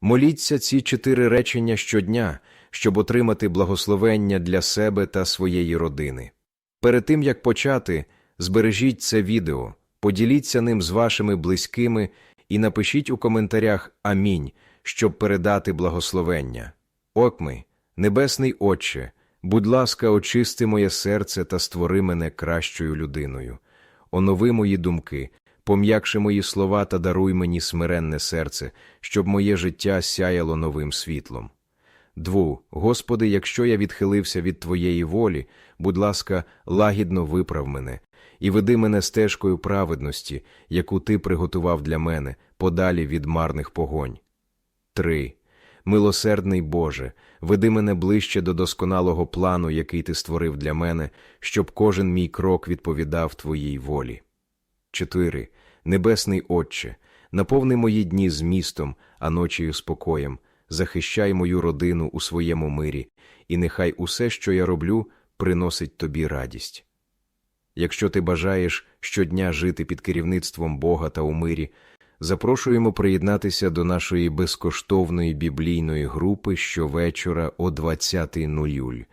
Моліться ці чотири речення щодня, щоб отримати благословення для себе та своєї родини. Перед тим як почати, збережіть це відео, поділіться ним з вашими близькими і напишіть у коментарях Амінь, щоб передати благословення. Окми, Небесний Отче, будь ласка, очисти моє серце та створи мене кращою людиною. Онови мої думки, пом'якши мої слова та даруй мені смиренне серце, щоб моє життя сяяло новим світлом. Дву, Господи, якщо я відхилився від Твоєї волі, будь ласка, лагідно виправ мене і веди мене стежкою праведності, яку Ти приготував для мене, подалі від марних погонь. Три. Милосердний Боже, веди мене ближче до досконалого плану, який Ти створив для мене, щоб кожен мій крок відповідав Твоїй волі. 4. Небесний Отче, наповни мої дні змістом, а ночею спокоєм, захищай мою родину у своєму мирі, і нехай усе, що я роблю, приносить тобі радість. Якщо ти бажаєш щодня жити під керівництвом Бога та у мирі, запрошуємо приєднатися до нашої безкоштовної біблійної групи щовечора о 20.00.